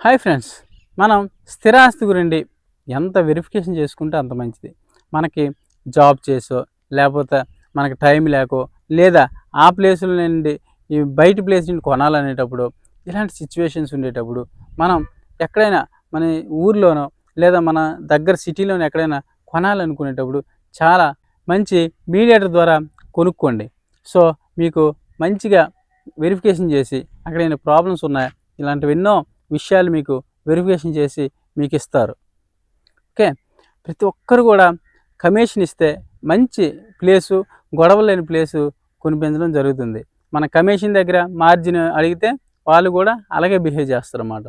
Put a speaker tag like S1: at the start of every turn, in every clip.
S1: Hi friends మనం స్థిరాస్తి గురించి ఎంత వెరిఫికేషన్ చేసుకుంటే అంత మంచిది. మనకి జాబ్ చేసో లేకపోతే మనకి టైం లేకో లేదా ఆ ప్లేసుల నుండి ఈ బయట ప్లేస్ నుండి కొనాలనేటప్పుడు ఇలాంటి సిచ్యువేషన్స్ ఉండేటప్పుడు మనం ఎక్కడైనా మన ఊర్లోనో లేదా మన దగ్గర సిటీలోనో ఎక్కడైనా కొనాలనుకునేటప్పుడు చాలా మంచి మీడియేటర్ ద్వారా కొనుక్కోండి. సో మీకు మంచిగా వెరిఫికేషన్ చేసి అక్కడ ఏమైనా ప్రాబ్లమ్స్ ఉన్నాయా ఇలాంటివి ఎన్నో విషయాలు మీకు వెరిఫికేషన్ చేసి మీకు ఇస్తారు. ఓకే? ప్రతి ఒక్కరు కూడా కమిషన్ ఇస్తే మంచి ప్లేసు గొడవ లేని ప్లేసు కొనిపించడం జరుగుతుంది. మన కమిషన్ దగ్గర మార్జిన్ అడిగితే వాళ్ళు కూడా అలాగే బిహేవ్ చేస్తారు అన్నమాట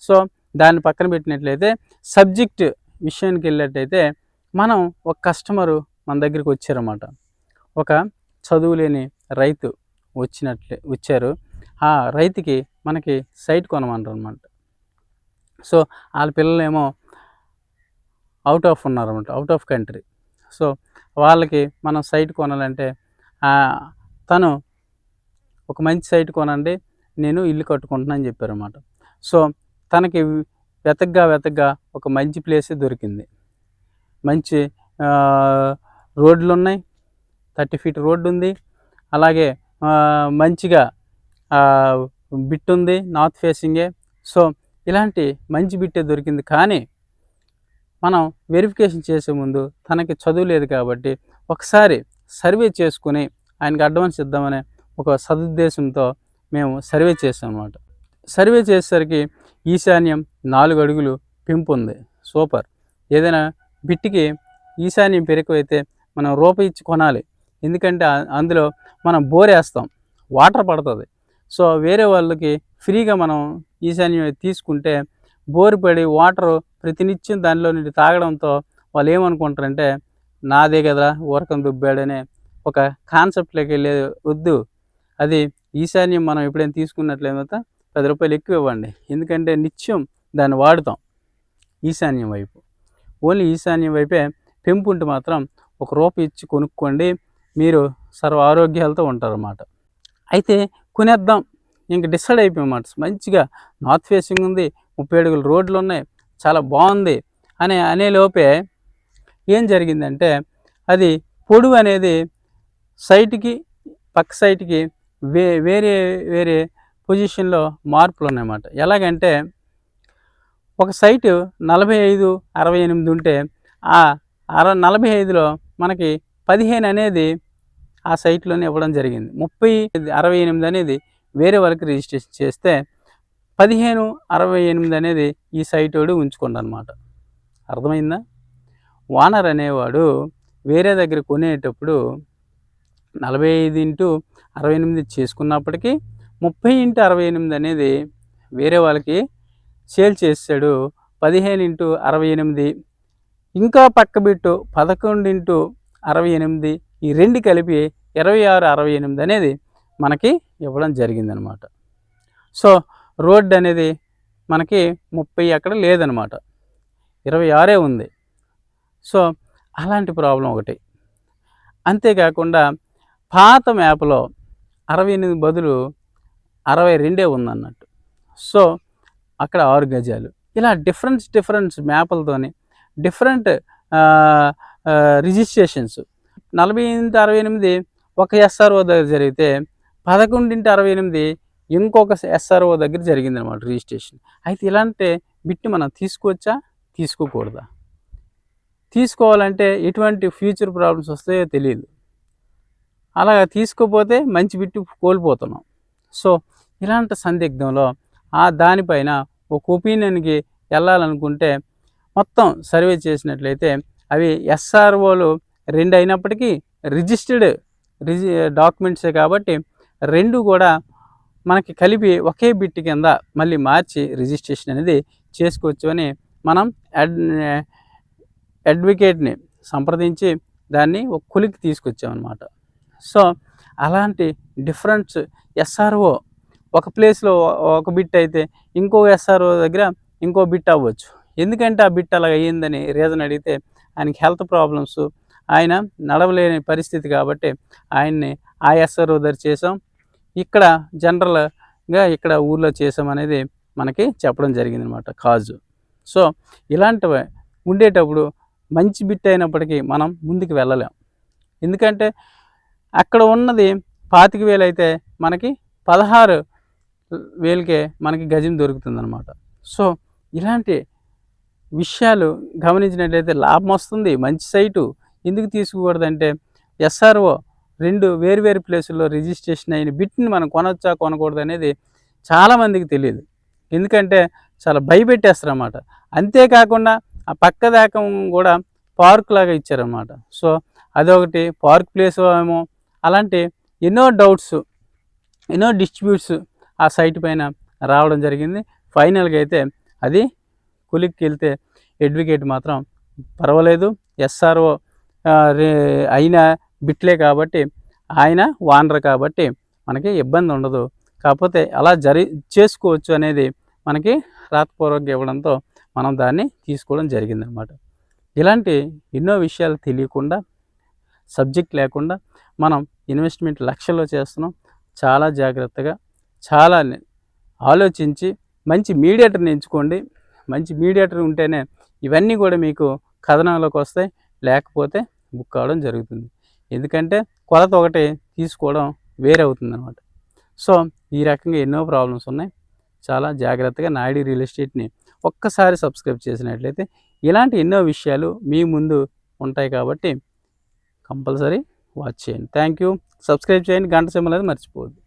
S1: సో దాన్ని పక్కన పెట్టినట్లయితే సబ్జెక్ట్ విషయానికి వెళ్ళినట్టయితే మనం ఒక కస్టమరు మన దగ్గరికి వచ్చారన్నమాట. ఒక చదువు లేని రైతు వచ్చినట్లే వచ్చారు. ఆ రైతుకి మనకి సైట్ కొనమంటారు అనమాట సో వాళ్ళ పిల్లలేమో అవుట్ ఆఫ్ ఉన్నారన్నమాట అవుట్ ఆఫ్ కంట్రీ సో వాళ్ళకి మనం సైట్ కొనాలంటే తను ఒక మంచి సైట్ కొనండి నేను ఇల్లు కట్టుకుంటున్నాను అని చెప్పారన్నమాట. సో తనకి వెతగ్గా వెతగ్గా ఒక మంచి ప్లేస్ దొరికింది. మంచి రోడ్లు ఉన్నాయి థర్టీ ఫీట్ రోడ్డు ఉంది అలాగే మంచిగా బిట్ ఉంది నార్త్ ఫేసింగే సో ఇలాంటి మంచి బిట్టే దొరికింది. కానీ మనం వెరిఫికేషన్ చేసే ముందు తనకి చదువు లేదు కాబట్టి ఒకసారి సర్వే చేసుకుని ఆయనకి అడ్వాన్స్ ఇద్దామనే ఒక సదుద్దేశంతో మేము సర్వే చేసాం అనమాట సర్వే చేసేసరికి ఈశాన్యం నాలుగు అడుగులు పెంపు ఉంది. సూపర్. ఏదైనా బిట్టికి ఈశాన్యం పెరిగిపోయితే మనం రూప ఇచ్చి కొనాలి. ఎందుకంటే అందులో మనం బోరేస్తాం వాటర్ పడుతుంది. సో వేరే వాళ్ళకి ఫ్రీగా మనం ఈశాన్యం తీసుకుంటే బోరు పడి వాటర్ ప్రతినిత్యం దానిలో నుండి తాగడంతో వాళ్ళు ఏమనుకుంటారంటే నాదే కదా ఊరకం దుబ్బాడనే ఒక కాన్సెప్ట్లోకి వెళ్ళే వద్దు. అది ఈశాన్యం మనం ఎప్పుడైనా తీసుకున్నట్లయితే పది రూపాయలు ఎక్కువ ఇవ్వండి. ఎందుకంటే నిత్యం దాన్ని వాడుతాం ఈశాన్యం వైపు. ఓన్లీ ఈశాన్యం వైపే పెంపుంటే మాత్రం ఒక రూపాయి ఇచ్చి కొనుక్కోండి. మీరు సర్వ ఆరోగ్యాలతో ఉంటారన్నమాట. అయితే కొనేద్దాం. ఇంక డిసైడ్ అయిపోయామాట మంచిగా నార్త్ ఫేసింగ్ ఉంది ముప్పై అడుగులు రోడ్లు ఉన్నాయి చాలా బాగుంది అని అనే లోపే ఏం జరిగిందంటే అది పొడువు అనేది సైట్కి పక్క సైట్కి వే వేరే వేరే పొజిషన్లో మార్పులు ఉన్నాయన్నమాట. ఎలాగంటే ఒక సైటు నలభై ఐదు అరవై ఎనిమిది ఉంటే ఆ అర నలభై ఐదులో మనకి పదిహేను అనేది ఆ సైట్లోనే ఇవ్వడం జరిగింది. ముప్పై అరవై ఎనిమిది అనేది వేరే వాళ్ళకి రిజిస్ట్రేషన్ చేస్తే పదిహేను అరవై ఎనిమిది అనేది ఈ సైట్ వాడు ఉంచుకోండి అనమాట అర్థమైందా? ఓనర్ అనేవాడు వేరే దగ్గర కొనేటప్పుడు నలభై ఐదు ఇంటూ అరవై ఎనిమిది చేసుకున్నప్పటికీ ముప్పై ఇంటూ అరవై ఎనిమిది అనేది వేరే వాళ్ళకి సేల్ చేశాడు పదిహేను ఇంటూ అరవై ఎనిమిది ఇంకా పక్క బిట్టు పదకొండు ఇంటూ అరవై ఎనిమిది ఈ రెండు కలిపి ఇరవై ఆరు అరవై ఎనిమిది అనేది మనకి ఇవ్వడం జరిగిందనమాట. సో రోడ్ అనేది మనకి ముప్పై అక్కడ లేదనమాట. ఇరవై ఆరే ఉంది. సో అలాంటి ప్రాబ్లం ఒకటి. అంతేకాకుండా పాత మ్యాప్లో అరవై ఎనిమిది బదులు అరవై రెండే ఉందన్నట్టు. సో అక్కడ ఆరు గజాలు. ఇలా డిఫరెన్స్ డిఫరెన్స్ మ్యాప్లతోని డిఫరెంట్ రిజిస్ట్రేషన్స్ నలభై ఎనిమిది అరవై ఎనిమిది ఒక ఎస్ఆర్ఓ దగ్గర జరిగితే పదకొండింటి అరవై ఎనిమిది ఇంకొక ఎస్ఆర్ఓ దగ్గర జరిగింది అనమాట రిజిస్ట్రేషన్. అయితే ఇలాంటి బిట్టు మనం తీసుకోవచ్చా? తీసుకోకూడదా? తీసుకోవాలంటే ఎటువంటి ఫ్యూచర్ ప్రాబ్లమ్స్ వస్తాయో తెలియదు. అలా తీసుకోపోతే మంచి బిట్టు కోల్పోతున్నాం. సో ఇలాంటి సందిగ్ధంలో ఆ దానిపైన ఒక ఒపీనియన్కి వెళ్ళాలనుకుంటే మొత్తం సర్వే చేసినట్లయితే అవి ఎస్ఆర్ఓలు రెండు అయినప్పటికీ రిజిస్టర్డ్ రిజి డాక్యుమెంట్సే కాబట్టి రెండు కూడా మనకి కలిపి ఒకే బిట్ కింద మళ్ళీ మార్చి రిజిస్ట్రేషన్ అనేది చేసుకోవచ్చు అని మనం అడ్ అడ్వకేట్ని సంప్రదించి దాన్ని ఒక కులికి తీసుకొచ్చామన్నమాట. సో అలాంటి డిఫరెంట్స్ ఎస్ఆర్ఓ ఒక ప్లేస్లో ఒక బిట్ అయితే ఇంకో ఎస్ఆర్ఓ దగ్గర ఇంకో బిట్ అవ్వచ్చు. ఎందుకంటే ఆ బిట్ అలా అయ్యిందని రీజన్ అడిగితే ఆయనకి హెల్త్ ప్రాబ్లమ్స్ ఆయన నడవలేని పరిస్థితి కాబట్టి ఆయన్ని ఆ ఎస్ఆర్ఓ చేసాం ఇక్కడ జనరల్గా ఇక్కడ ఊర్లో చేసాం అనేది మనకి చెప్పడం జరిగింది అనమాట కాజు. సో ఇలాంటివి ఉండేటప్పుడు మంచి బిట్ అయినప్పటికీ మనం ముందుకు వెళ్ళలేం. ఎందుకంటే అక్కడ ఉన్నది పాతిక వేలు అయితే మనకి పదహారు వేలకే మనకి గజం దొరుకుతుందన్నమాట సో ఇలాంటి విషయాలు గమనించినట్లయితే లాభం వస్తుంది మంచి సైటు. ఎందుకు తీసుకోకూడదంటే ఎస్ఆర్ఓ రెండు వేరువేరు ప్లేసుల్లో రిజిస్ట్రేషన్ అయిన బిట్ని మనం కొనొచ్చా కొనకూడదు అనేది చాలామందికి తెలియదు. ఎందుకంటే చాలా భయపెట్టేస్తారు అన్నమాట అంతేకాకుండా ఆ పక్క దాకా కూడా పార్క్ లాగా ఇచ్చారన్నమాట. సో అదొకటి పార్క్ ప్లేస్ ఏమో అలాంటి ఎన్నో డౌట్స్ ఎన్నో డిస్ట్రిబ్యూట్స్ ఆ సైట్ పైన రావడం జరిగింది. ఫైనల్గా అయితే అది కులిక్కి వెళ్తే అడ్వకేట్ మాత్రం పర్వాలేదు. ఎస్ఆర్ఓ అయిన బిట్లే కాబట్టి ఆయన వానరు కాబట్టి మనకి ఇబ్బంది ఉండదు. కాకపోతే అలా జరి చేసుకోవచ్చు అనేది మనకి రాతపూర్వకంగా ఇవ్వడంతో మనం దాన్ని తీసుకోవడం జరిగిందనమాట. ఇలాంటి ఎన్నో విషయాలు తెలియకుండా సబ్జెక్ట్ లేకుండా మనం ఇన్వెస్ట్మెంట్ లక్షల్లో చేస్తున్నాం. చాలా జాగ్రత్తగా చాలా ఆలోచించి మంచి మీడియేటర్ని ఎంచుకోండి. మంచి మీడియేటర్ ఉంటేనే ఇవన్నీ కూడా మీకు కథనంలోకి వస్తాయి. లేకపోతే బుక్ కావడం జరుగుతుంది. ఎందుకంటే కొలత ఒకటి తీసుకోవడం వేరే అవుతుంది అనమాట సో ఈ రకంగా ఎన్నో ప్రాబ్లమ్స్ ఉన్నాయి. చాలా జాగ్రత్తగా నాయుడు రియల్ ఎస్టేట్ని ఒక్కసారి సబ్స్క్రైబ్ చేసినట్లయితే ఇలాంటి ఎన్నో విషయాలు మీ ముందు ఉంటాయి కాబట్టి కంపల్సరీ వాచ్ చేయండి. Thank you. సబ్స్క్రైబ్ చేయండి. గంట సింబల్ అనేది మర్చిపోవద్దు.